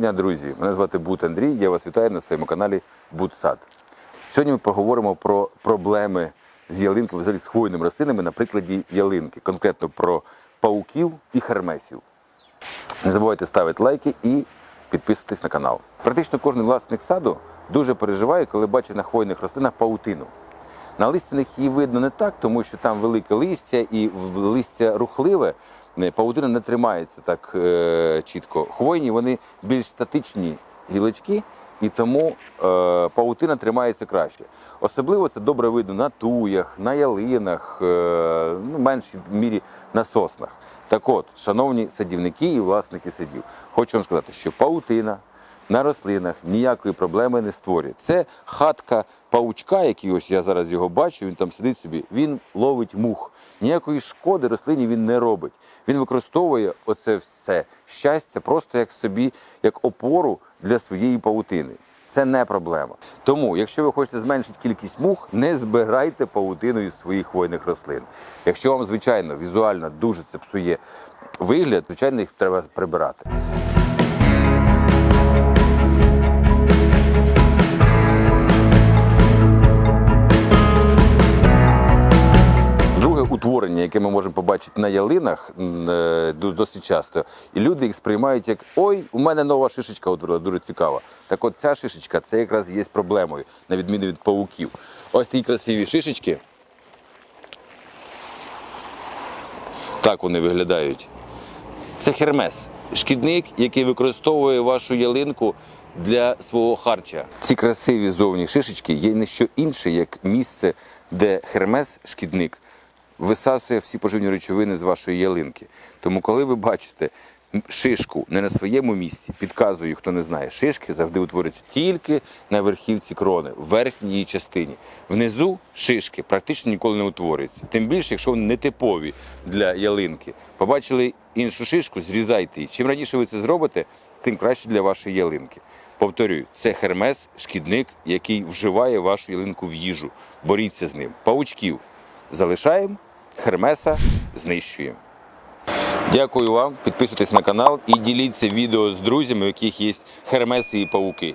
дня, друзі! Мене звати Бут Андрій. Я вас вітаю на своєму каналі Бутсад. Сьогодні ми поговоримо про проблеми з ялинками, взагалі з хвойними рослинами на прикладі ялинки, конкретно про пауків і хермесів. Не забувайте ставити лайки і підписуватись на канал. Практично кожен власник саду дуже переживає, коли бачить на хвойних рослинах паутину. На листяних її видно не так, тому що там велике листя і листя рухливе. Не, Паутина не тримається так е, чітко. Хвойні вони більш статичні гілочки, і тому е, паутина тримається краще. Особливо це добре видно на туях, на ялинах, е, ну, в меншій мірі на соснах. Так от, шановні садівники і власники садів, хочу вам сказати, що паутина на рослинах ніякої проблеми не створює. Це хатка паучка, який ось я зараз його бачу, він там сидить собі, він ловить мух. Ніякої шкоди рослині він не робить. Він використовує оце все щастя просто як собі, як опору для своєї паутини. Це не проблема. Тому, якщо ви хочете зменшити кількість мух, не збирайте паутину із своїх хвойних рослин. Якщо вам, звичайно, візуально дуже це псує вигляд, звичайно, їх треба прибирати. Утворення, яке ми можемо побачити на ялинах е, досить часто, і люди їх сприймають як ой, у мене нова шишечка утворила, дуже цікава. Так от ця шишечка це якраз є проблемою, на відміну від павуків. Ось такі красиві шишечки. Так вони виглядають. Це хермес, шкідник, який використовує вашу ялинку для свого харча. Ці красиві зовні шишечки є не що інше, як місце, де хермес, шкідник, висасує всі поживні речовини з вашої ялинки. Тому, коли ви бачите шишку не на своєму місці, підказую, хто не знає, шишки завжди утворюються тільки на верхівці крони, в верхній частині. Внизу шишки практично ніколи не утворюються. Тим більше, якщо вони нетипові для ялинки. Побачили іншу шишку, зрізайте її. Чим раніше ви це зробите, тим краще для вашої ялинки. Повторюю, це хермес, шкідник, який вживає вашу ялинку в їжу. Боріться з ним. Паучків залишаємо, хермеса знищує. Дякую вам, підписуйтесь на канал і діліться відео з друзями, у яких є хермеси і пауки.